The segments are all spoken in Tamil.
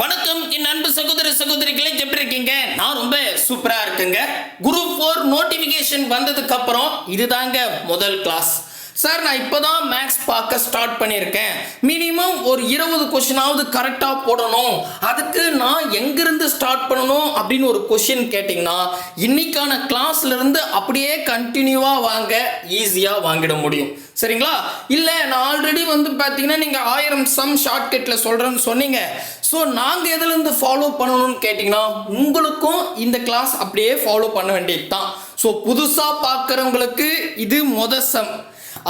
வணக்கம் என் அன்பு சகோதர சகோதரிகளை எப்படி இருக்கீங்க? நான் ரொம்ப சூப்பரா இருக்குங்க. குரூப் ஃபோர் நோட்டிபிகேஷன் வந்ததுக்கு அப்புறம் இதுதாங்க முதல் கிளாஸ் சார் நான் இப்போதான் மேக்ஸ் பார்க்க ஸ்டார்ட் பண்ணியிருக்கேன். மினிமம் ஒரு இருபது கொஷினாவது கரெக்டாக போடணும். அதுக்கு நான் எங்கேருந்து ஸ்டார்ட் பண்ணணும் அப்படின்னு ஒரு கொஷின் கேட்டிங்கன்னா இன்னைக்கான கிளாஸ்லேருந்து அப்படியே கண்டினியூவாக வாங்க ஈஸியாக வாங்கிட முடியும். சரிங்களா? இல்லை நான் ஆல்ரெடி வந்து பார்த்தீங்கன்னா நீங்கள் ஆயிரம் சம் ஷார்ட்கட்டில் சொல்கிறேன்னு சொன்னீங்க. ஸோ நாங்கள் எதுலேருந்து ஃபாலோ பண்ணணும்னு கேட்டிங்கன்னா உங்களுக்கும் இந்த கிளாஸ் அப்படியே ஃபாலோ பண்ண வேண்டியது தான் ஸோ புதுசாக பார்க்குறவங்களுக்கு இது முத சம்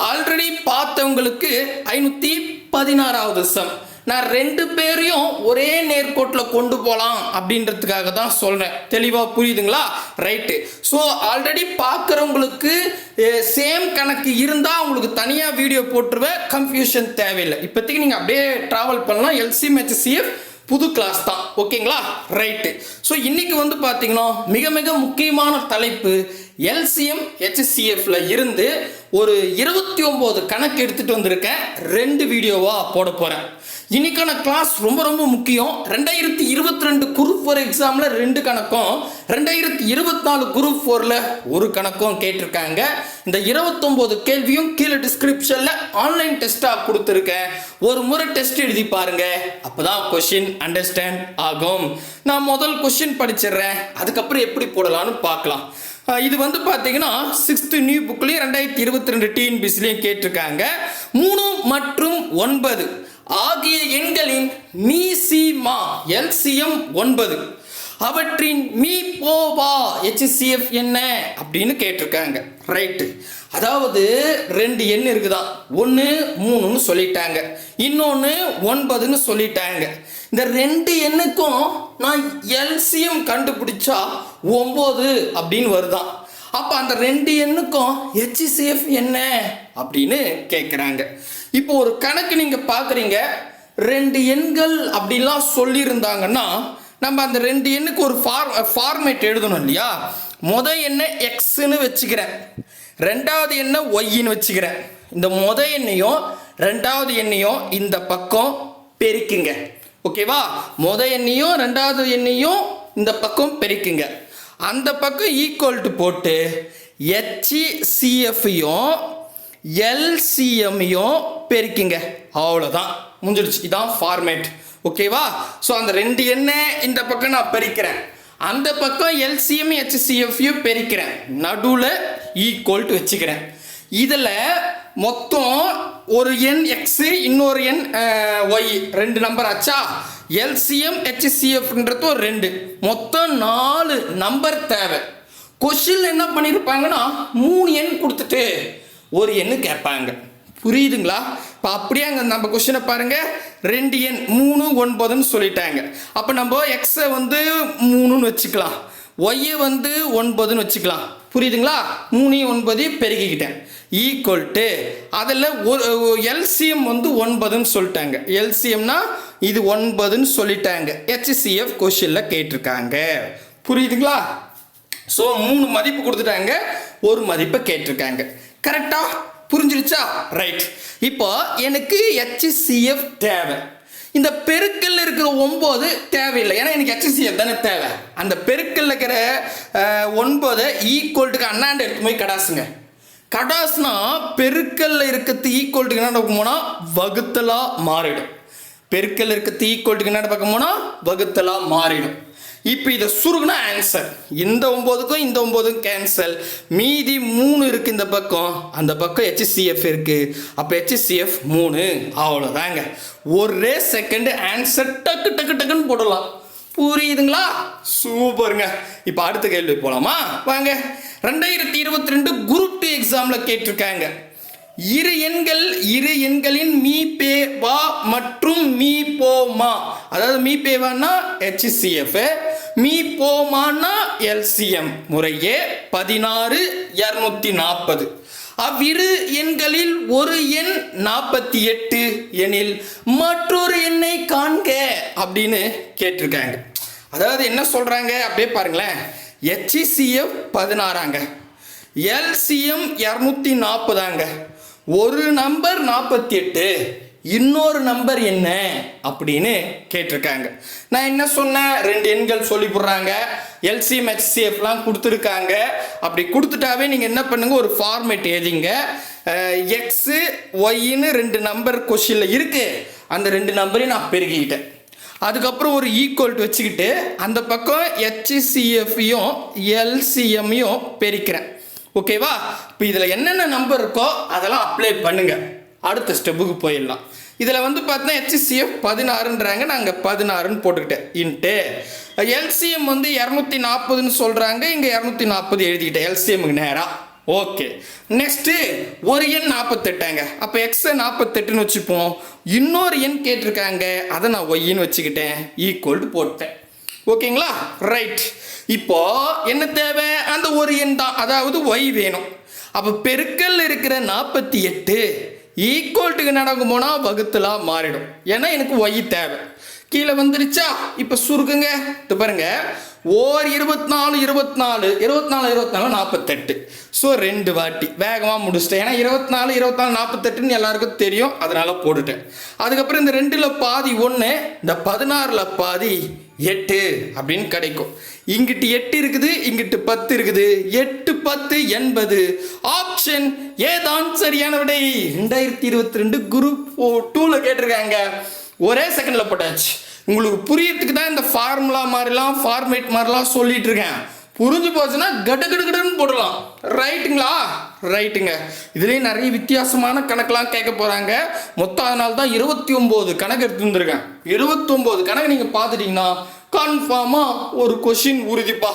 ஆல்ரெடி பார்த்தவங்களுக்கு ஐநூற்றி பதினாறாவது சம் நான் ரெண்டு பேரையும் ஒரே நேர்கோட்டில் கொண்டு போகலாம் அப்படின்றதுக்காக தான் சொல்கிறேன் தெளிவாக புரியுதுங்களா? ரைட்டு ஸோ ஆல்ரெடி பார்க்குறவங்களுக்கு சேம் கணக்கு இருந்தால் உங்களுக்கு தனியாக வீடியோ போட்டுருவேன். கன்ஃபியூஷன் தேவையில்லை. இப்போதைக்கு நீங்கள் அப்படியே ட்ராவல் பண்ணலாம். எல்சி மேட்சிஎஃப் புது கிளாஸ் தான். ஓகேங்களா ரைட்டு ஸோ இன்னைக்கு வந்து பார்த்தீங்கன்னா மிக மிக முக்கியமான தலைப்பு எல்சிஎம் ஹெச்சிஎஃப்ல இருந்து ஒரு இருபத்தி ஒம்பது கணக்கு எடுத்துகிட்டு வந்திருக்கேன். ரெண்டு வீடியோவாக போட போகிறேன் இன்னைக்கான கிளாஸ் ரொம்ப ரொம்ப முக்கியம். ரெண்டாயிரத்தி இருபத்தி ரெண்டு குரூப் ஃபோர் எக்ஸாமில் ரெண்டு கணக்கும் ரெண்டாயிரத்தி இருபத்தி நாலு குரூப் ஃபோரில் ஒரு கணக்கும் கேட்டிருக்காங்க. இந்த இருபத்தொம்போது கேள்வியும் கீழே டிஸ்கிரிப்ஷனில் ஆன்லைன் டெஸ்ட்டாக கொடுத்துருக்கேன். ஒரு முறை டெஸ்ட் எழுதி பாருங்க. அப்பதான் கொஷின் அண்டர்ஸ்டாண்ட் ஆகும். நான் முதல் கொஷின் படிச்சிடுறேன். அதுக்கப்புறம் எப்படி போடலாம்னு பார்க்கலாம். இது வந்து பார்த்தீங்கன்னா சிக்ஸ்த்து நியூ புக்லேயும் ரெண்டாயிரத்தி இருபத்தி ரெண்டு டிஎன்பிசிலையும் கேட்டிருக்காங்க. மூணு மற்றும் ஒன்பது ஆகிய எண்களின் மீ சி மா எல்சிஎம் ஒன்பது. அவற்றின் மீ போவா ஹெச்சிஎஃப் என்ன? அப்படின்னு கேட்டிருக்காங்க. ரைட்டு அதாவது ரெண்டு எண் இருக்குதான் ஒன்று மூணுன்னு சொல்லிட்டாங்க. இன்னொன்று ஒன்பதுன்னு சொல்லிட்டாங்க. இந்த ரெண்டு எண்ணுக்கும் நான் எல்சிஎம் கண்டுபிடிச்சா ஒம்பது அப்படின்னு வருதான் அப்போ அந்த ரெண்டு எண்ணுக்கும் ஹெச்சிசிஎஃப் என்ன? அப்படின்னு கேட்குறாங்க இப்போ ஒரு கணக்கு நீங்கள் பார்க்குறீங்க ரெண்டு எண்கள் அப்படிலாம் சொல்லியிருந்தாங்கன்னா நம்ம அந்த ரெண்டு எண்ணுக்கு ஒரு ஃபார் ஃபார்மேட் எழுதணும் இல்லையா? முத எண்ணை எக்ஸ்ன்னு வச்சுக்கிறேன். ரெண்டாவது எண்ணை ஒய்ன்னு வச்சுக்கிறேன். இந்த முத எண்ணையும் ரெண்டாவது எண்ணையும் இந்த பக்கம் பெருக்குங்க. ஓகேவா? முத எண்ணையும் ரெண்டாவது எண்ணையும் இந்த பக்கம் பெருக்குங்க. அந்த பக்கம் ஈக்குவல் டு போட்டு ஹெச்சிசிஎஃப்ஐயும் எல்சிஎம்மையும் பெருக்கிங்க. அவ்வளோதான் முடிஞ்சிடுச்சு. இதான் ஃபார்மேட் ஓகேவா ஸோ அந்த ரெண்டு எண்ணெய் இந்த பக்கம் நான் பெருக்கிறேன். அந்த பக்கம் எல்சிஎம் ஹெச்சிஎஃப்யும் பெருக்கிறேன். நடுவில் ஈக்குவல் டு வச்சுக்கிறேன். இதில் மொத்தம் ஒரு எண் எக்ஸு இன்னொரு எண் ஒய் ரெண்டு நம்பர் ஆச்சா? எல்சிஎம் ஹெச்சிசிஎஃப்ன்றது ஒரு ரெண்டு. மொத்தம் நாலு நம்பர் தேவை. கொஷின் என்ன பண்ணியிருப்பாங்கன்னா மூணு எண் கொடுத்துட்டு ஒரு எண்ணு கேட்பாங்க. புரியுதுங்களா? இப்போ அப்படியே அங்கே நம்ம கொஷினை பாருங்க. ரெண்டு எண் மூணு ஒன்பதுன்னு சொல்லிட்டாங்க. அப்போ நம்ம எக்ஸை வந்து மூணுன்னு வச்சுக்கலாம். ஒய்யை வந்து ஒன்பதுன்னு வச்சுக்கலாம். புரியுதுங்களா? மூணு ஒன்பது பெருகிக்கிட்டேன் ஈக்குவல் டு அதில் ஒரு எல்சிஎம் வந்து ஒன்பதுன்னு சொல்லிட்டாங்க. எல்சிஎம்னா இது ஒன்பதுன்னு சொல்லிட்டாங்க. ஹெச்சிசிஎஃப் கொஷினில் கேட்டிருக்காங்க. புரியுதுங்களா? ஸோ மூணு மதிப்பு கொடுத்துட்டாங்க. ஒரு மதிப்பை கேட்டிருக்காங்க. கரெக்டாக புரிஞ்சிருச்சா? ரைட் இப்போ எனக்கு ஹெச்சிசிஎஃப் தேவை. இந்த பெருக்கல்ல இருக்கிற ஒம்பது தேவையில்லை. ஏன்னா எனக்கு ஹெச்சிசிஎஃப் தானே தேவை. அந்த பெருக்கல்ல இருக்கிற ஒன்பதை ஈக்குவல்ட்டுக்கு அண்ணாண்டு எடுத்து போய் கடாசுங்க. கடாசுனா பெருக்கல்ல இருக்கிறது ஈக்குவல்ட்டுக்கு என்ன போனால் வகுத்தலாக மாறிடும். பெருக்கல் இருக்கிறது ஈக்குவல்ட்டுக்கு என்ன பார்க்க போனால் வகுத்தலாக மாறிடும். இப்போ இதை சுருகுனா ஆன்சர் இந்த ஒம்போதுக்கும் இந்த ஒம்போதுக்கும் கேன்சல் மீதி மூணு இருக்குது இந்த பக்கம். அந்த பக்கம் ஹெச்சிசிஎஃப் இருக்குது அப்போ ஹெச்சிசிஎஃப் மூணு. அவ்வளோதாங்க ஒரே செகண்டு ஆன்சர் டக்கு டக்கு டக்குன்னு போடலாம். புரியுதுங்களா? சூப்பருங்க. இப்போ அடுத்த கேள்வி போகலாமா வாங்க. ரெண்டாயிரத்தி இருபத்தி ரெண்டு குரூப் டூ எக்ஸாமில் கேட்டிருக்காங்க. இரு எண்கள் இரு எண்களின் மீ பே வா மற்றும் மீ போமா அதாவது மீ பேவான்னா ஹெச்சிசிஎஃப் மீ போமானா எல்சிஎம்? முறையே பதினாறு இரநூத்தி நாற்பது. அவ்விரு எண்களில் ஒரு எண் நாற்பத்தி எட்டு எனில் மற்றொரு எண்ணை காண்க அப்படின்னு கேட்டிருக்காங்க. அதாவது என்ன சொல்கிறாங்க அப்படியே பாருங்களேன். ஹெச்சிசிஎஃப் பதினாறாங்க. எல்சிஎம் இரநூத்தி நாற்பதாங்க. ஒரு நம்பர் நாற்பத்தி எட்டு. இன்னொரு நம்பர் என்ன அப்படின்னு கேட்டிருக்காங்க. நான் என்ன சொன்னேன்? ரெண்டு எண்கள் சொல்லி போடுறாங்க. எல்சிஎம் ஹெச்சிஎஃப்லாம் கொடுத்துருக்காங்க. அப்படி கொடுத்துட்டாவே நீங்கள் என்ன பண்ணுங்கள் ஒரு ஃபார்மேட் எழுதிங்க. எக்ஸு ஒய்ன்னு ரெண்டு நம்பர் கொஷினில் இருக்குது அந்த ரெண்டு நம்பரையும் நான் பெருகிக்கிட்டேன் அதுக்கப்புறம் ஒரு ஈக்குவல் வச்சுக்கிட்டு அந்த பக்கம் ஹெச்சிசிஎஃப்ையும் எல்சிஎம்மையும் பெருக்கிறேன். ஓகேவா இப்போ இதில் என்னென்ன நம்பர் இருக்கோ அதெல்லாம் அப்ளை பண்ணுங்கள் அடுத்த ஸ்டெப்புக்கு போயிடலாம். இதில் வந்து பார்த்தீங்கன்னா ஹெச்சிசிஎஃப் பதினாறுன்றாங்க. நாங்கள் பதினாறுன்னு போட்டுக்கிட்டேன். இன்ட்டு எல்சிஎம் வந்து இரநூத்தி நாற்பதுன்னு சொல்கிறாங்க இங்கே இரநூத்தி நாற்பது எழுதிக்கிட்டேன் எல்சிஎம்முக்கு நேராக ஓகே நெக்ஸ்ட்டு ஒரு எண் நாற்பத்தெட்டாங்க அப்போ எக்ஸை நாற்பத்தெட்டுன்னு வச்சுப்போம். இன்னொரு எண் கேட்டிருக்காங்க. அதை நான் ஒய்ன்னு வச்சுக்கிட்டேன். ஈக்குவல் போட்டேன். ஓகேங்களா ரைட் இப்போ என்ன தேவை? அந்த ஒரு எண் தான். அதாவது ஒய் வேணும். அப்போ பெருக்கல் இருக்கிற நாற்பத்தி எட்டு ஈக்குவல்ட்டுக்கு நடக்கும் போனால் வகுத்தலாக மாறிடும். ஏன்னா எனக்கு ஒய் தேவை. கீழே வந்துருச்சா? இப்போ சுருக்குங்க. இது பாருங்க. ஓர் இருபத்தி நாலு இருபத்தி நாலு இருபத்தி நாலு இருபத்தி நாலு நாற்பத்தெட்டு ஸோ ரெண்டு வாட்டி. வேகமாக முடிச்சிட்டேன். ஏன்னா இருபத்தி நாலு இருபத்தி நாலு நாற்பத்தெட்டுன்னு எல்லாருக்கும் தெரியும். அதனால போட்டுட்டேன். அதுக்கப்புறம் இந்த ரெண்டில் பாதி ஒன்று இந்த பதினாறில் பாதி எட்டு அப்படின்னு கிடைக்கும். இங்கிட்டு எட்டு இருக்குது இங்கிட்டு பத்து இருக்குது. எட்டு பத்து எண்பது ஆப்ஷன் ஏதான் சரியான விடை ரெண்டாயிரத்தி இருபத்தி ரெண்டு குரூப் டூவில் கேட்டிருக்காங்க. ஒரே செகண்டில் போட்டாச்சு. உங்களுக்கு புரியறதுக்கு தான் இந்த ஃபார்முலா மாதிரிலாம் ஃபார்மேட் மாதிரிலாம் சொல்லிட்டு இருக்கேன். புரிஞ்சு போச்சுன்னா கடு கடுன்னு போடலாம். ரைட்டுங்களா ரைட்டுங்க இதுலேயும் நிறைய வித்தியாசமான கணக்கெலாம் கேட்க போகிறாங்க மொத்தம் அதனால தான் இருபத்தி ஒம்பது கணக்கு எடுத்து வந்திருக்கேன். இருபத்தொம்போது கணக்கு நீங்கள் பார்த்துட்டீங்கன்னா கன்ஃபார்மாக ஒரு கொஷின் உறுதிப்பா.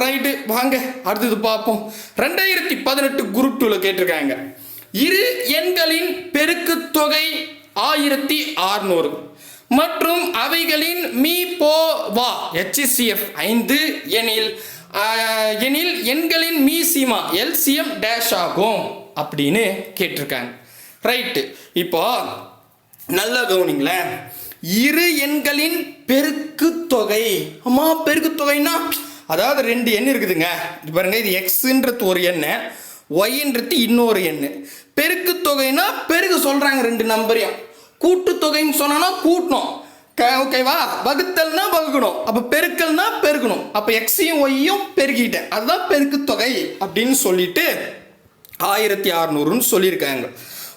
ரைட்டு வாங்க அடுத்தது பார்ப்போம். ரெண்டாயிரத்தி பதினெட்டு குரூப் டூவில் கேட்டிருக்காங்க. இரு எண்களின் பெருக்கு தொகை ஆயிரத்தி ஆறுநூறு மற்றும் அவைகளின் மீ போ வா HCF ஐந்து எனில் எனில் எண்களின் மீ சீமா எல்சிஎம் டேஷ் ஆகும் அப்படின்னு கேட்டிருக்காங்க. ரைட்டு இப்போ நல்லா கவனிங்களேன். இரு எண்களின் பெருக்கு தொகை. அம்மா பெருக்கு தொகைன்னா? அதாவது ரெண்டு எண் இருக்குதுங்க. இது பாருங்க இது எக்ஸுன்றது ஒரு எண் ஒய்ன்றது இன்னொரு எண் பெருக்கு தொகைனா பெருகு சொல்கிறாங்க ரெண்டு நம்பரையும். கூட்டு தொகைன்னு கூட்டணும். க- ஓகேவா வகுத்தல்னா வகுக்கணும். அப்போ பெருக்கல்னா பெருக்கணும். அப்போ எக்ஸையும் ஒய்யும் பெருக்கிட்டேன். அதுதான் பெருக்கு தொகை அப்படின்னு சொல்லிட்டு ஆயிரத்தி அறநூறுன்னு சொல்லியிருக்காங்க.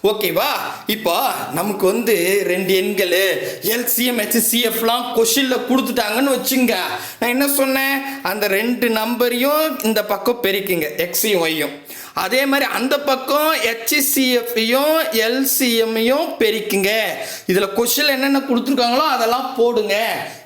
ஓகேவா இப்போ நமக்கு வந்து ரெண்டு எண்கள் எல்சிஎம் ஹெச்சிஎஃப்லாம் கொஷினில் கொடுத்துட்டாங்கன்னு வச்சுங்க. நான் என்ன சொன்னேன்? அந்த ரெண்டு நம்பரையும் இந்த பக்கம் பெருக்கிங்க. எக்ஸையும் ஒய்யும் அதே மாதிரி அந்த பக்கம் ஹெச்சிசிஎஃப்ஐயும் எல்சிஎம்மையும் பெருக்குங்க. இதில் கொஷின் என்னென்ன கொடுத்துருக்காங்களோ அதெல்லாம் போடுங்க.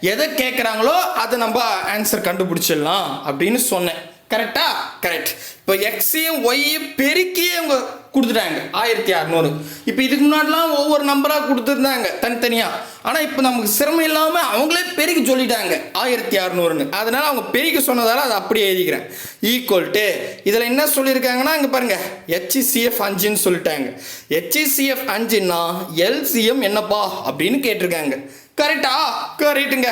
எதை கேட்குறாங்களோ அதை நம்ம ஆன்சர் கண்டுபிடிச்சிடலாம் அப்படின்னு சொன்னேன். கரெக்டா கரெக்ட் இப்போ எக்ஸையும் ஒய்யும் பெருக்கியே அவங்க கொடுத்துட்டாங்க. ஆயிரத்தி அறநூறு. இப்போ இதுக்கு முன்னாடிலாம் ஒவ்வொரு நம்பராக கொடுத்துருந்தாங்க தனித்தனியாக ஆனால் இப்போ நமக்கு சிரமம் இல்லாமல் அவங்களே பெருக்கி சொல்லிட்டாங்க ஆயிரத்தி அறநூறுன்னு. அதனால் அவங்க பெருக்கி சொன்னதால் அதை அப்படியே எழுதிக்கிறேன். ஈக்குவல் டு இதில் என்ன சொல்லியிருக்காங்கன்னா இங்கே பாருங்கள் ஹெச்சிசிஎஃப் அஞ்சுன்னு சொல்லிட்டாங்க. ஹெச்சிசிஎஃப் அஞ்சுன்னா எல்சிஎம் என்னப்பா? அப்படின்னு கேட்டிருக்காங்க. கரெக்டா கரெக்டுங்க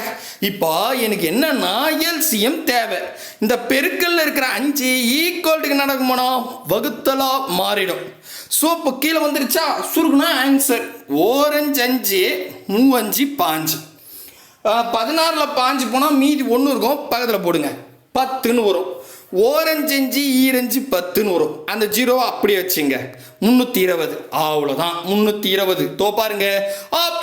இப்போ எனக்கு என்னன்னா எல்சிஎம் தேவை. இந்த பெருக்கல்ல இருக்கிற அஞ்சு ஈக்குவல்ட்டுக்கு நடக்கும் போனோம் வகுத்தலா மாறிடும். ஸோ இப்போ கீழே வந்துருச்சா? சுருக்குனா ஆன்சர் ஓரஞ்சு அஞ்சு மூவஞ்சு பாஞ்சு. பதினாறில் பாஞ்சு போனால் மீதி ஒன்று இருக்கும். பக்கத்தில் போடுங்க. பத்துன்னு வரும். ஓரஞ்சஞ்சு ஈரஞ்சு பத்துன்னு வரும். அந்த ஜீரோவை அப்படியே வச்சுங்க. முந்நூற்றி இருபது. அவ்வளோதான் முந்நூற்றி இருபது. தோ பாருங்க.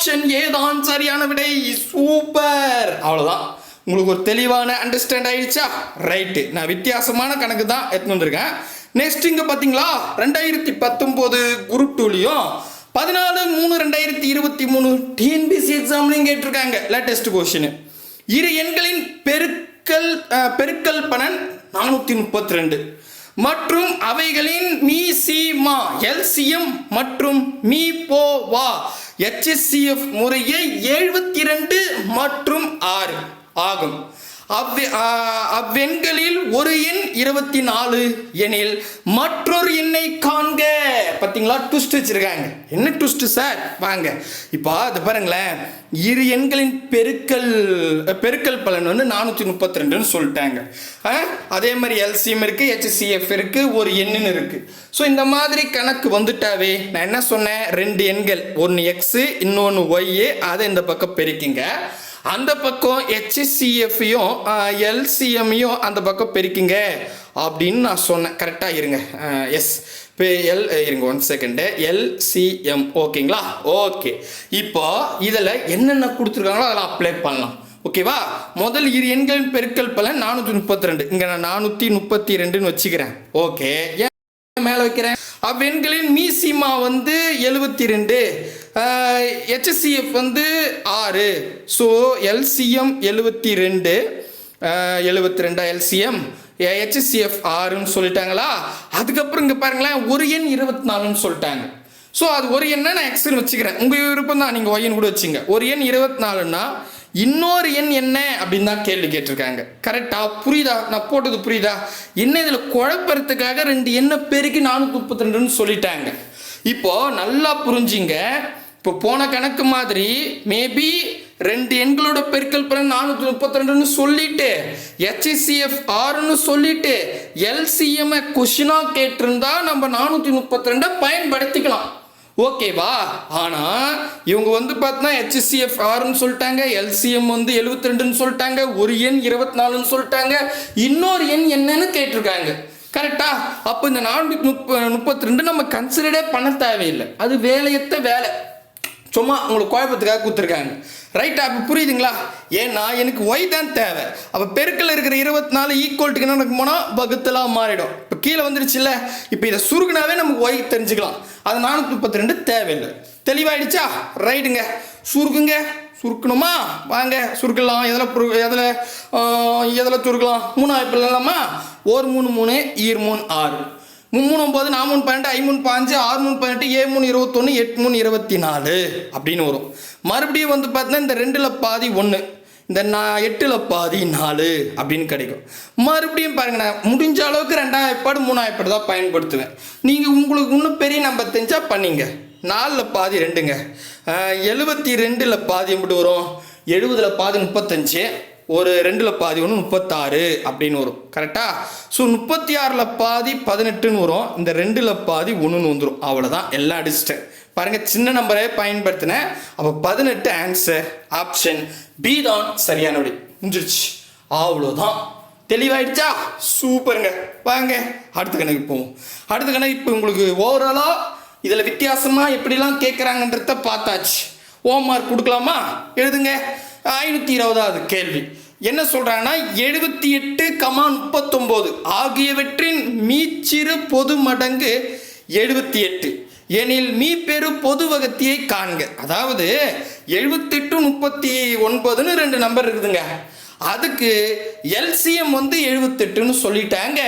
ஆப்ஷன் ஏதான் சரியான விடை சூப்பர் அவ்வளோதான் உங்களுக்கு ஒரு தெளிவான அண்டர்ஸ்டாண்ட் ஆயிடுச்சா? ரைட்டு நான் வித்தியாசமான கணக்கு தான் எடுத்துன்னு வந்திருக்கேன். நெக்ஸ்ட் இங்கே பார்த்தீங்களா ரெண்டாயிரத்தி பத்தொம்போது குரூப் டூலையும் பதினாலு மூணு ரெண்டாயிரத்தி இருபத்தி மூணு டிஎன்பிசி எக்ஸாம்லையும் கேட்டிருக்காங்க லேட்டஸ்ட் கொஷின் இரு எண்களின் பெருக்கல் பெருக்கல் பணன் நானூற்றி முப்பத்தி ரெண்டு. மற்றும் அவைகளின் மீ சீமா எல்சிஎம் மற்றும் மீ போவா எச்எஸ்சிஎஃப் முறையை முறையே எழுபத்தி ரெண்டு மற்றும் ஆறு ஆகும். அவ்வெ அவ்வெண்களில் ஒரு எண் இருபத்தி நாலு எனில் மற்றொரு எண்ணை காண்க. பார்த்தீங்களா ட்விஸ்ட் வச்சிருக்காங்க. என்ன ட்விஸ்ட்டு சார் வாங்க. இப்போ அது பாருங்களேன். இரு எண்களின் பெருக்கல் பெருக்கல் பலன் வந்து நானூற்றி முப்பத்தி ரெண்டுன்னு சொல்லிட்டாங்க. ஆ, அதே மாதிரி எல்சிஎம் இருக்குது ஹெச்சிஎஃப் இருக்குது ஒரு எண்ணுன்னு இருக்குது ஸோ இந்த மாதிரி கணக்கு வந்துட்டாவே நான் என்ன சொன்னேன்? ரெண்டு எண்கள். ஒன்று எக்ஸு இன்னொன்று ஒய்யு அதை இந்த பக்கம் பெருக்கிங்க. அந்த பக்கம் ஹெச்சிசிஎஃப்ையும் எல்சிஎம்மையும் அந்த பக்கம் பெருக்கிங்க. அப்படின்னு நான் சொன்னேன். கரெக்டாக இருங்க. எஸ் இப்போ எல் இருங்க ஒன் செகண்டு எல்சிஎம் ஓகேங்களா ஓகே இப்போ இதில் என்னென்ன கொடுத்துருக்காங்களோ அதெல்லாம் அப்ளை பண்ணலாம். ஓகேவா முதல் இரு எண்களின் பெருக்கல் பலன் நானூற்றி முப்பத்தி ரெண்டு இங்கே நான் நானூற்றி முப்பத்தி ரெண்டுன்னு வச்சுக்கிறேன். ஓகே ஏன் மேலே வைக்கிறேன்? அவ்வெண்களின் மீசிமா வந்து எழுபத்தி ரெண்டு ஹெச்எஸ்சிஎஃப் வந்து ஆறு. ஸோ எல்சிஎம் எழுபத்தி ரெண்டு எழுபத்தி ரெண்டா எல்சிஎம் ஏஹெச்சிஎஃப் ஆறுன்னு சொல்லிட்டாங்களா? அதுக்கப்புறம் இங்கே பாருங்களேன் ஒரு எண் இருபத்தி நாலுன்னு சொல்லிட்டாங்க. ஸோ அது ஒரு எண்ணை நான் எக்ஸ்னு வச்சுக்கிறேன். உங்கள் விருப்பம் தான் நீங்கள் ஒய்யன் கூட வச்சுங்க. ஒரு எண் இருபத்தி நாலுன்னா இன்னொரு எண் என்ன அப்படின்னு தான் கேள்வி கேட்டிருக்காங்க. கரெக்டா புரியுதா? நான் போட்டது புரியுதா? என்ன இதில் குழப்பறதுக்காக ரெண்டு எண்ணை பெருக்கி நானூற்றி முப்பத்தி ரெண்டுன்னு சொல்லிட்டாங்க. இப்போ நல்லா புரிஞ்சிங்க. இப்போ போன கணக்கு மாதிரி மேபி ரெண்டு எண்களோட பெருக்கல் பலன் நானூற்றி முப்பத்தி ரெண்டுன்னு சொல்லிட்டு ஹெச்சிசிஎஃப் ஆறுன்னு சொல்லிட்டு எல்சிஎம் கொஷினாக கேட்டிருந்தா நம்ம நானூற்றி முப்பத்தி ரெண்டை பயன்படுத்திக்கலாம் ஓகேவா ஆனால் இவங்க வந்து பார்த்தீங்கன்னா ஹெச்சிசிஎஃப் ஆறுன்னு சொல்லிட்டாங்க எல்சிஎம் வந்து எழுபத்தி ரெண்டுன்னு சொல்லிட்டாங்க ஒரு எண் இருபத்தி நாலுன்னு சொல்லிட்டாங்க இன்னொரு எண் என்னன்னு கேட்டிருக்காங்க. கரெக்டா அப்போ இந்த நானூற்றி முப்ப முப்பத்தி ரெண்டு நம்ம கன்சிடரே பண்ண தேவையில்லை. அது வேலையத்த வேலை. சும்மா உங்களுக்கு குழப்பத்துக்காக கொடுத்துருக்காங்க. ரைட்டா அப்போ புரியுதுங்களா? ஏன்னா எனக்கு ஒய் தான் தேவை. அப்போ பெருக்கில் இருக்கிற இருபத்தி நாலு ஈக்குவல்ட்டுக்கு என்ன நடக்கும் போனால் வகுத்தலாம் மாறிடும். இப்போ கீழே வந்துருச்சுல்ல? இப்போ இதை சுருக்குனாவே நமக்கு ஒய் தெரிஞ்சுக்கலாம். அது நானூற்றி முப்பத்தி ரெண்டு தேவையில்லை. தெளிவாயிடுச்சா? ரைட்டுங்க சுருக்குங்க. சுருக்கணுமா? வாங்க சுருக்கலாம். எதில் புரு எதில் எதில் சுருக்கலாம்? மூணு வாய்ப்பு இல்லாமா? ஒரு மூணு மூணு ஈர் மூணு ஆறு. மூணு ஒம்பது நாலு மூணு பன்னெண்டு ஐமூணு பாஞ்சு ஆறு மூணு பதினெட்டு ஏழு மூணு இருபத்தொன்று எட்டு மூணு இருபத்தி நாலு அப்படின்னு வரும். மறுபடியும் வந்து பார்த்தீங்கன்னா இந்த ரெண்டில் பாதி ஒன்று இந்த நான் எட்டில் பாதி நாலு அப்படின்னு கிடைக்கும். மறுபடியும் பாருங்கண்ணா முடிஞ்ச அளவுக்கு ரெண்டாம் வாய்ப்பாடு மூணாம் வாய்ப்பாடு தான் பயன்படுத்துவேன். நீங்கள் உங்களுக்கு இன்னும் பெரிய நம்பர் தெரிஞ்சால் பண்ணிங்க. நாலில் பாதி ரெண்டுங்க. எழுபத்தி ரெண்டில் பாதி எப்படி வரும்? எழுபதில் பாதி முப்பத்தஞ்சு. ஒரு ரெண்டில் பாதி ஒன்று முப்பத்தாறு அப்படின்னு வரும். கரெக்டாக ஸோ முப்பத்தி ஆறில் பாதி பதினெட்டுன்னு வரும். இந்த ரெண்டில் பாதி ஒன்றுன்னு வந்துடும் அவ்வளோதான் எல்லாம் அடிச்சிட்டேன் பாருங்கள் சின்ன நம்பரே பயன்படுத்தினேன் அப்போ பதினெட்டு ஆன்சர் ஆப்ஷன் பி தான் சரியான விடை முடிஞ்சிருச்சு. அவ்வளோதான் தெளிவாயிடுச்சா? சூப்பருங்க. வாங்க அடுத்த கணக்கு போவோம். அடுத்த கணக்கு இப்போ உங்களுக்கு ஓவராலாக இதில் வித்தியாசமாக எப்படிலாம் கேட்குறாங்கன்றத பார்த்தாச்சு. ஹோம் மார்க் கொடுக்கலாமா? எழுதுங்க. ஐநூற்றி இருபதாவது கேள்வி. என்ன சொல்கிறாங்கன்னா எழுபத்தி எட்டு கமா முப்பத்தொம்போது ஆகியவற்றின் மீச்சிறு பொது மடங்கு எழுபத்தி எட்டு எனில் மீ பெரு பொது வகத்தியை காண்க. அதாவது எழுபத்தெட்டு முப்பத்தி ஒன்பதுன்னு ரெண்டு நம்பர் இருக்குதுங்க. அதுக்கு எல்சிஎம் வந்து எழுபத்தெட்டுன்னு சொல்லிட்டாங்க.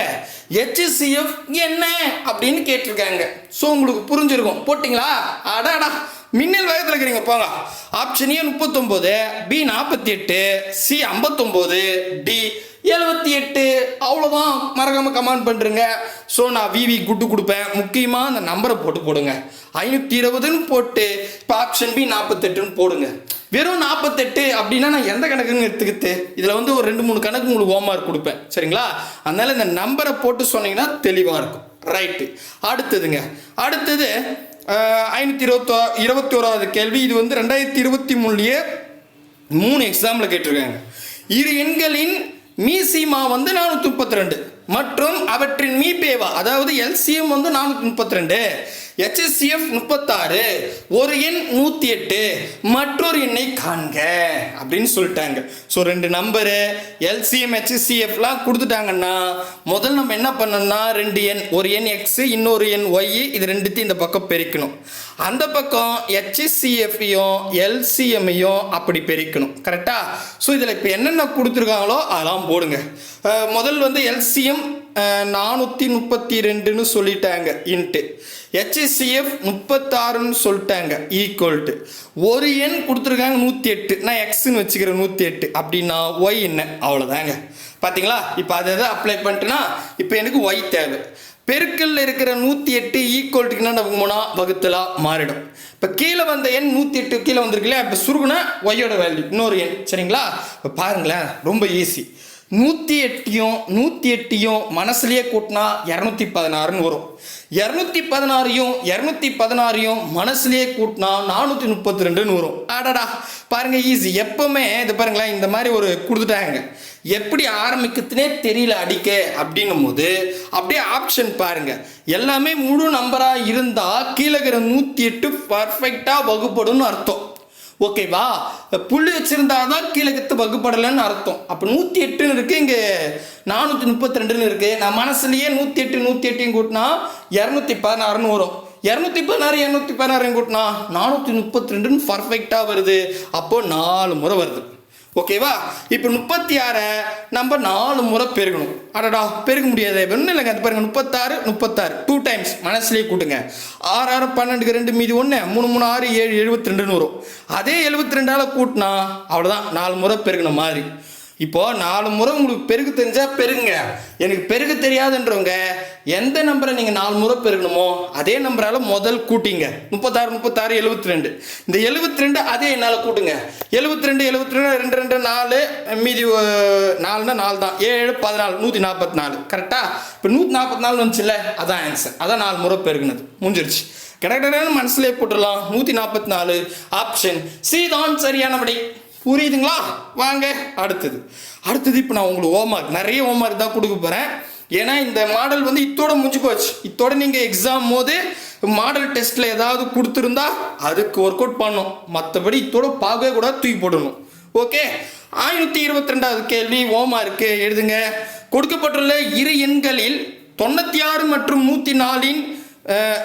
ஹெச்சிசிஎஃப் என்ன? அப்படின்னு கேட்டிருக்காங்க. ஸோ உங்களுக்கு புரிஞ்சிருக்கும். போட்டிங்களா? அடாடா. மின்னல் வேகத்தில் இருக்கிறீங்க போங்க. ஆப்ஷன் ஏ முப்பத்தொம்போது பி நாற்பத்தி எட்டு சி ஐம்பத்தொம்போது டி எழுபத்தி எட்டு அவ்வளோதான் மறக்காமல் கமெண்ட் பண்ணுறங்க ஸோ நான் விவி குட்டு கொடுப்பேன். முக்கியமாக அந்த நம்பரை போட்டு போடுங்க. ஐநூற்றி இருபதுன்னு போட்டு இப்போ ஆப்ஷன் பி நாற்பத்தெட்டுன்னு போடுங்க. வெறும் நாற்பத்தெட்டு அப்படின்னா நான் எந்த கணக்குன்னு எடுத்துக்கிட்டு இதில் வந்து ஒரு ரெண்டு மூணு கணக்கு உங்களுக்கு ஹோம்ஒர்க் கொடுப்பேன். சரிங்களா? அதனால இந்த நம்பரை போட்டு சொன்னீங்கன்னா தெளிவாக இருக்கும். ரைட்டு அடுத்ததுங்க. அடுத்தது ஐநூற்றி இருபத்தோ இருபத்தி ஓராவது கேள்வி. இது வந்து ரெண்டாயிரத்தி இருபத்தி மூணுலேயே மூணு எக்ஸாமில் கேட்டிருக்காங்க. இரு எண்களின் மீசிமா வந்து நானூற்றி முப்பத்தி ரெண்டு மற்றும் அவற்றின் மீபேவா அதாவது எல்சிஎம் வந்து நானூற்றி முப்பத்தி ரெண்டு. ஹெச்எஸ்சிஎஃப் முப்பத்தாறு ஒரு எண் நூற்றி எட்டு மற்றொரு எண்ணை காண்க அப்படின்னு சொல்லிட்டாங்க. ஸோ ரெண்டு நம்பரு எல்சிஎம் ஹெச்எஸ்சிஎஃப்லாம் கொடுத்துட்டாங்கன்னா முதல் நம்ம என்ன பண்ணணும்னா ரெண்டு எண் ஒரு எண் எக்ஸு இன்னொரு எண் ஒய் இது ரெண்டுத்தையும் இந்த பக்கம் பெருக்கணும். அந்த பக்கம் ஹெச்எஸ்சிஎஃப்பையும் எல்சிஎம்ஐயும் அப்படி பெருக்கணும். கரெக்டா ஸோ இதில் இப்போ என்னென்ன கொடுத்துருக்காங்களோ அதெல்லாம் போடுங்க. முதல் வந்து எல்சிஎம் நானூற்றி முப்பத்தி ரெண்டுன்னு சொல்லிட்டாங்க இன்ட்டு ஹெச்சிசிஎஃப் முப்பத்தாறுன்னு சொல்லிட்டாங்க ஈக்குவல் டு ஒரு எண் கொடுத்துருக்காங்க நூற்றி எட்டு. நான் எக்ஸ்ன்னு வச்சுக்கிறேன் நூற்றி எட்டு. அப்படின்னா ஒய் என்ன? அவ்வளோதாங்க பார்த்தீங்களா இப்போ அதை எதை அப்ளை பண்ணிட்டுனா இப்போ எனக்கு ஒய் தேவை. பெருக்கல்ல இருக்கிற நூற்றி எட்டு ஈக்குவல்ட்டுக்கு என்ன போனா வகுத்தலாக மாறிடும். இப்போ கீழே வந்த எண் நூற்றி எட்டு கீழே வந்திருக்கு இல்லையா? இப்போ சுருகுனா ஒய்யோட வேல்யூ இன்னொரு எண் சரிங்களா? இப்போ பாருங்களேன். ரொம்ப ஈஸி நூற்றி எட்டையும் நூற்றி எட்டையும் மனசுலேயே கூட்டினா இரநூத்தி பதினாறுன்னு வரும். இரநூத்தி பதினாறையும் இரநூத்தி பதினாறையும் மனசுலேயே கூட்டினா நானூற்றி முப்பத்தி ரெண்டுன்னு வரும். அடடா பாருங்க ஈஸி எப்பவுமே இது பாருங்களேன் இந்த மாதிரி ஒரு கொடுத்துட்டாங்க. எப்படி ஆரம்பிக்கிறதுனே தெரியல அடிக்க அப்படின்னும் போது அப்படியே ஆப்ஷன் பாருங்க. எல்லாமே முழு நம்பராக இருந்தால் கீழே இருக்கிற நூற்றி எட்டு பர்ஃபெக்டாக வகுப்படும்னு அர்த்தம். ஓகேவா புள்ளி வச்சிருந்தா தான் கீழே கத்து வகுப்படலைன்னு அர்த்தம். அப்போ நூற்றி எட்டுன்னு இருக்குது இங்கே நானூற்றி முப்பத்தி ரெண்டுன்னு இருக்குது நான் மனசுலேயே நூற்றி எட்டு நூற்றி எட்டையும் கூட்டினா இரநூத்தி பதினாறுன்னு வரும். இரநூத்தி பதினாறு இரநூத்தி பதினாறு கூட்டினா நானூற்றி முப்பத்தி ரெண்டுன்னு பர்ஃபெக்டாக வருது. அப்போது நாலு முறை வருது. ஓகேவா இப்போ முப்பத்தி ஆறை நம்ம நாலு முறை பெருகணும். அடடா பெருக முடியாது. ஒன்றும் இல்லைங்க. அது பாருங்கள் முப்பத்தாறு முப்பத்தாறு. டூ டைம்ஸ் மனசுலேயே கூட்டுங்க. ஆறு ஆறு பன்னெண்டுக்கு ரெண்டு மீதி ஒன்று மூணு மூணு ஆறு ஏழு எழுபத்தி ரெண்டுன்னு வரும். அதே எழுபத்தி ரெண்டால் கூட்டினா அவ்வளோதான் நாலு முறை பெருகின மாதிரி. இப்போது நாலு முறை உங்களுக்கு பெருகு தெரிஞ்சால் பெருகுங்க எனக்கு பெருகு தெரியாதுன்றவங்க எந்த நம்பரை நீங்கள் நாலு முறை பெருகணுமோ அதே நம்பரால் முதல் கூட்டிங்க. முப்பத்தாறு முப்பத்தாறு எழுபத்தி ரெண்டு இந்த எழுபத்தி ரெண்டு அதே என்னால் கூட்டுங்க. எழுபத்தி ரெண்டு எழுபத்தி ரெண்டு ரெண்டு ரெண்டு நாலு மீதி நாலுன்னா நாலுனா நாலு தான். ஏழு பதினாலு நூற்றி நாற்பத்தி நாலு கரெக்டாக இப்போ நூற்றி நாற்பத்தி நாலு வந்துச்சுல்ல? அதான் ஆன்சர் அதான் நாலு முறை பெருகுனது முடிஞ்சிருச்சு. கடற்கடன்னு மனசுலேயே போட்டுடலாம். நூற்றி நாற்பத்தி நாலு ஆப்ஷன் சி தான் சரியான விடை புரியுதுங்களா? வாங்க அடுத்தது. அடுத்தது இப்போ நான் உங்களுக்கு ஹோம்ஒர்க் நிறைய ஹோம்ஒர்க் தான் கொடுக்க போகிறேன் ஏன்னா இந்த மாடல் வந்து இத்தோட முடிஞ்சு போச்சு. இத்தோட நீங்கள் எக்ஸாம் போது மாடல் டெஸ்ட்டில் ஏதாவது கொடுத்துருந்தா அதுக்கு ஒர்க் அவுட் பண்ணணும். மற்றபடி இத்தோட பார்க்கவே கூட தூக்கி போடணும் ஓகே ஆயிரத்தி இருபத்தி ரெண்டாவது கேள்வி ஓமா இருக்கு எழுதுங்க. கொடுக்கப்பட்டுள்ள இரு எண்களில் தொண்ணூற்றி ஆறு மற்றும் நூற்றி நாலின்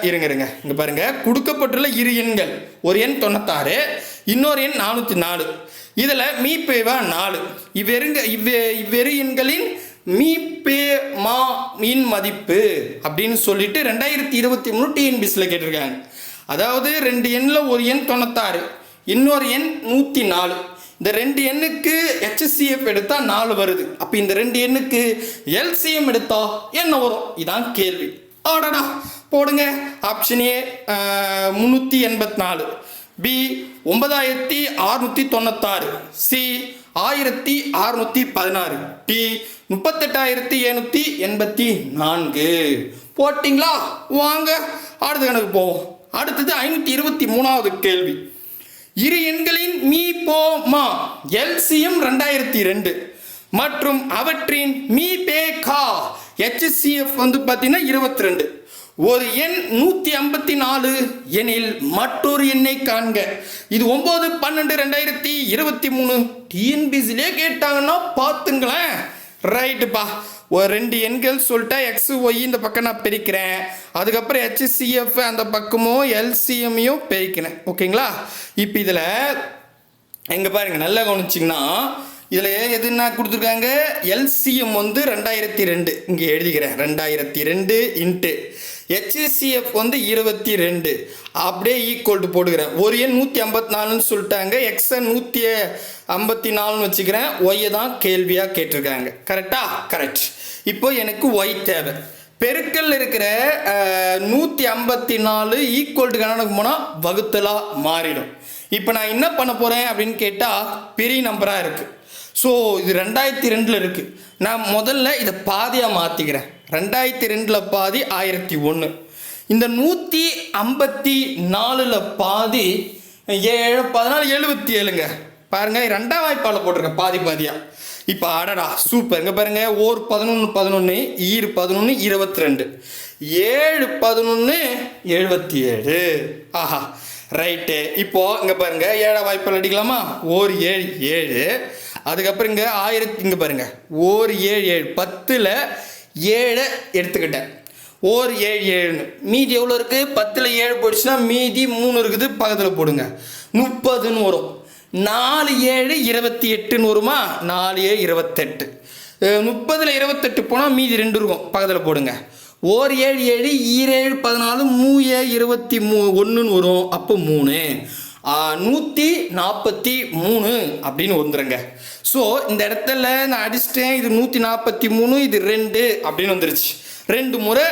இருங்க இருங்க. இங்கே பாருங்கள் கொடுக்கப்பட்டுள்ள இரு எண்கள். ஒரு எண் தொண்ணூத்தாறு இன்னொரு எண் நானூற்றி நாலு இதில் மீப்பேவா நாலு. இவ்வெருங்க இவ்வே இவ்வெரு எண்களின் மீப்பே மா மின் மதிப்பு அப்படின்னு சொல்லிட்டு ரெண்டாயிரத்தி இருபத்தி மூணு டிஎன்பிஎஸ்சில் கேட்டிருக்காங்க. அதாவது ரெண்டு எண்ணில் ஒரு எண் தொண்ணூத்தாறு இன்னொரு எண் நூற்றி நாலு இந்த ரெண்டு எண்ணுக்கு ஹெச்சிஎஃப் எடுத்தால் நாலு வருது. அப்போ இந்த ரெண்டு எண்ணுக்கு எல்சிஎம் எடுத்தா என்ன வரும்? இதான் கேள்வி. ஆடடா போடுங்க. ஆப்ஷன் ஏ முந்நூற்றி எண்பத்தி நாலு. பி ஒன்பதாயிரத்தி அறுநூற்றி தொண்ணூத்தாறு. சி ஆயிரத்தி அறுநூற்றி பதினாறு. டி முப்பத்தெட்டாயிரத்தி எழுநூற்றி எண்பத்தி நான்கு. போட்டிங்களா? வாங்க அடுத்த கணக்கு போவோம். அடுத்தது ஐநூற்றி இருபத்தி மூணாவது கேள்வி. இரு எண்களின் மீ போ மா எல்சிஎம் ரெண்டாயிரத்தி ரெண்டு மற்றும் அவற்றின் மீ பே கா ஹெச்சிஎஃப் வந்து பார்த்தீங்கன்னா இருபத்தி ரெண்டு. ஒரு எண் நூற்றி ஐம்பத்தி நாலு எனில் மற்றொரு எண்ணை காண்க. இது ஒம்பது பன்னெண்டு ரெண்டாயிரத்தி இருபத்தி மூணு. டிஎன்பிசிலே கேட்டாங்கன்னா பார்த்துங்களேன். ரைட்டுப்பா ஒரு ரெண்டு எண்கள் சொல்லிட்டா எக்ஸ் ஒய் இந்த பக்கம் நான் பிரிக்கிறேன். அதுக்கப்புறம் ஹெச்சிஎஃப் அந்த பக்கமும் எல்சிஎம்மையும் பிரிக்கிறேன். ஓகேங்களா? இப்போ இதில் எங்கே பாருங்க நல்லா கவனிச்சிங்கன்னா இதில் எதுனா கொடுத்துருக்காங்க? எல்சிஎம் வந்து ரெண்டாயிரத்தி ரெண்டு. இங்கே எழுதிக்கிறேன். ரெண்டாயிரத்தி ரெண்டு இன்ட்டு. ஹெச்சிசிஎஃப் வந்து இருபத்தி ரெண்டு. அப்படியே ஈக்குவல் டு போட்டுக்கிறேன். ஒரு எண் நூற்றி ஐம்பத்தி நாலுன்னு சொல்லிட்டாங்க. எக்ஸை நூற்றி ஐம்பத்தி நாலுன்னு வச்சுக்கிறேன். ஒய்யை தான் கேள்வியாக கேட்டிருக்காங்க. கரெக்டா கரெக்ட் இப்போ எனக்கு ஒய் தேவை. பெருக்கல் இருக்கிற நூற்றி ஐம்பத்தி நாலு ஈக்குவல் டு கணக்கு போனால் வகுத்தலாக மாறிடும். இப்போ நான் என்ன பண்ண போகிறேன் அப்படின்னு கேட்டால் பெரிய நம்பராக இருக்குது ஸோ இது ரெண்டாயிரத்தி ரெண்டில் இருக்குது நான் முதல்ல இதை பாதியாக மாற்றிக்கிறேன் ரெண்டாயிரத்தி ரெண்டில் பாதி ஆயிரத்தி ஒன்று இந்த நூற்றி ஐம்பத்தி நாலில் பாதி ஏழு பதினாலு எழுபத்தி ஏழுங்க பாருங்க ரெண்டாம் வாய்ப்பால் போட்டிருக்கேன் பாதி பாதியாக இப்போ அடடா சூப்பர் இங்கே பாருங்க ஓர் பதினொன்று பதினொன்று ஈர் பதினொன்று இருபத்தி ரெண்டு ஏழு பதினொன்று எழுபத்தி ஏழு ஆஹா ரைட்டு இப்போ இங்கே பாருங்க ஏழாம் வாய்ப்பால் அடிக்கலாமா? ஓர் ஏழு ஏழு. அதுக்கப்புறம் இங்கே ஆயிரத்தி இங்கே பாருங்க ஓர் ஏழு ஏழு பத்தில் ஏழை எடுத்துக்கிட்டேன். ஓர் ஏழு ஏழுன்னு. மீதி எவ்வளோ இருக்குது பத்தில் ஏழு போயிடுச்சுன்னா மீதி மூணு இருக்குது பக்கத்தில் போடுங்க. முப்பதுன்னு வரும். நாலு ஏழு இருபத்தி எட்டுன்னு வருமா? நாலு ஏழு இருபத்தெட்டு. முப்பதில் இருபத்தெட்டு போனால் மீதி ரெண்டு இருக்கும் பக்கத்தில் போடுங்க. ஓர் ஏழு ஏழு ஈரேழு பதினாலு மூ ஏ இருபத்தி மூ ஒன்றுன்னு வரும் அப்போ மூணு. நூற்றி நாற்பத்தி மூணு அப்படின்னு வந்துருங்க. ஸோ இந்த இடத்துல நான் அடிச்சிட்டேன். இது நூற்றி நாற்பத்தி மூணு இது ரெண்டு அப்படின்னு வந்துருச்சு. ரெண்டு முறை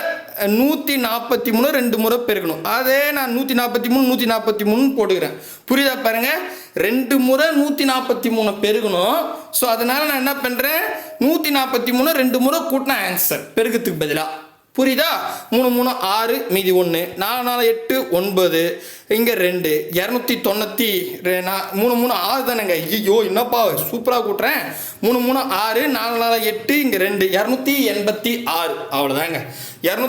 நூற்றி நாற்பத்தி மூணு ரெண்டு முறை பெருக்கணும் அதே நான் நூற்றி நாற்பத்தி மூணு நூற்றி நாற்பத்தி மூணு போட்டுக்கிறேன். புரியுதா பாருங்கள் ரெண்டு முறை நூற்றி நாற்பத்தி மூணு பெருகணும். ஸோ அதனால் நான் என்ன பண்ணுறேன் நூற்றி நாற்பத்தி மூணு ரெண்டு முறை கூட்டினா ஆன்சர் பெருக்கத்துக்கு பதிலாக புரியுதா? மூணு மூணு ஆறு மீதி ஒன்று நாலு நாலு எட்டு ஒன்பது. இங்கே ரெண்டு. இரநூத்தி தொண்ணூற்றி ரெ- மூணு மூணு ஆறு தானேங்க. ஐயோ என்னப்பா சூப்பராக கூட்டுறேன். மூணு மூணு ஆறு நாலு நாலு எட்டு இங்கே ரெண்டு. இரநூத்தி எண்பத்தி ஆறு. அவ்வளோதாங்க இரநூத்தி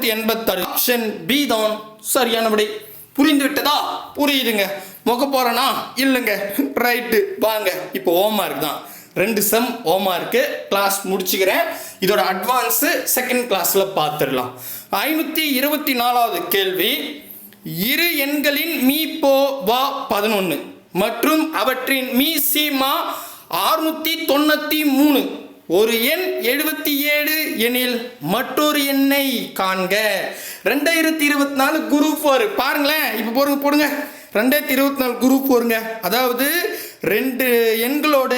எண்பத்தாறு. ஆப்ஷன் பி தான் சரியானபடி புரிந்து விட்டதா? புரியுதுங்க. முக இல்லைங்க. ரைட்டு வாங்க. இப்போ ஹோம்ஒர்க் தான். ரெண்டு செம் ஹோம்ஒர்க்கு கிளாஸ் முடிச்சுக்கிறேன். இதோட அட்வான்ஸு செகண்ட் கிளாஸில் பார்த்துடலாம் ஐநூற்றி இருபத்தி நாலாவது கேள்வி. இரு எண்களின் மீ போ வா பதினொன்று மற்றும் அவற்றின் மீ சீமா ஆறுநூற்றி தொண்ணூற்றி மூணு. ஒரு எண் எழுபத்தி ஏழு எனில் மற்றொரு எண்ணை காண்க. ரெண்டாயிரத்தி இருபத்தி நாலு குரூப் ஃபோர் பாருங்களேன். இப்போ போடுங்க போடுங்க. ரெண்டாயிரத்தி இருபத்தி நாலு குரூப் போருங்க அதாவது ரெண்டு எண்களோட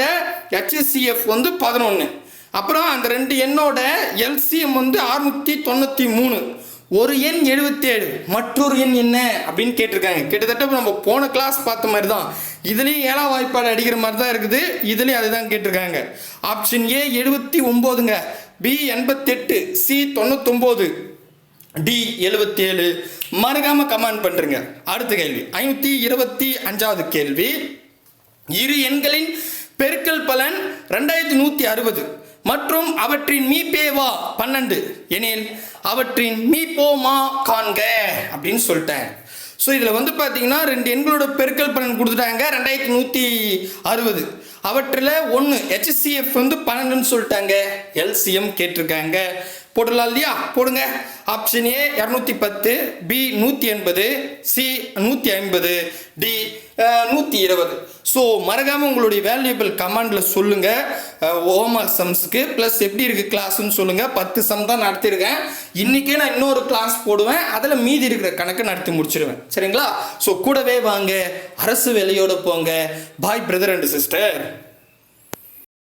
ஹெச்எஸ்சிஎஃப் வந்து பதினொன்று அப்புறம் அந்த ரெண்டு எண்ணோட எல்சிஎம் வந்து அறுநூற்றி தொண்ணூற்றி மூணு. ஒரு எண் எழுபத்தேழு மற்றொரு எண் என்ன? அப்படின்னு கேட்டிருக்காங்க. கிட்டத்தட்ட நம்ம போன கிளாஸ் பார்த்த மாதிரி தான் இதுலேயும் ஏழாம் வாய்ப்பாடு அடிக்கிற மாதிரி தான் இருக்குது. இதுலேயும் அதுதான் கேட்டிருக்காங்க. ஆப்ஷன் ஏ எழுபத்தி ஒம்போதுங்க. பி எண்பத்தெட்டு. சி தொண்ணூத்தொம்போது. டி எழுபத்தேழு மறக்காமல் கமெண்ட் பண்ணுறங்க அடுத்த கேள்வி. ஐநூற்றி இருபத்தி அஞ்சாவது கேள்வி. இரு எண்களின் பெருக்கல் பலன் ரெண்டாயிரத்தி நூற்றி அறுபது. மற்றும் அவற்றின் மீபேவா பன்னெண்டு. எனில் அவற்றின் மீபோமா காண்க அப்படின்னு சொல்லிட்டேன். ஸோ இதில் வந்து பார்த்தீங்கன்னா ரெண்டு எண்களோட பெருக்கல் பலன் கொடுத்துட்டாங்க ரெண்டாயிரத்தி நூற்றி அறுபது. அவற்றில் ஒன்று ஹெச்சிஎஃப் வந்து பன்னெண்டுன்னு சொல்லிட்டாங்க. எல்சிஎம் கேட்டிருக்காங்க. போடலாம் இல்லையா? போடுங்க. ஆப்ஷன் ஏ இரநூத்தி பத்து பி நூற்றி எண்பது சி நூற்றி ஐம்பது டி நூற்றி இருபது. ஸோ மறக்காமல் உங்களுடைய வேல்யூபிள் கமெண்டில் சொல்லுங்கள் ஓமா சம்ஸுக்கு ப்ளஸ் எப்படி இருக்குது கிளாஸ்ன்னு சொல்லுங்கள் பத்து சம் தான் நடத்தியிருக்கேன் இன்றைக்கே நான் இன்னொரு கிளாஸ் போடுவேன். அதில் மீதி இருக்கிற கணக்கை நடத்தி முடிச்சிடுவேன் சரிங்களா? ஸோ கூடவே வாங்க. அரசு வேலையோடு போங்க. பாய் பிரதர் அண்ட் சிஸ்டர்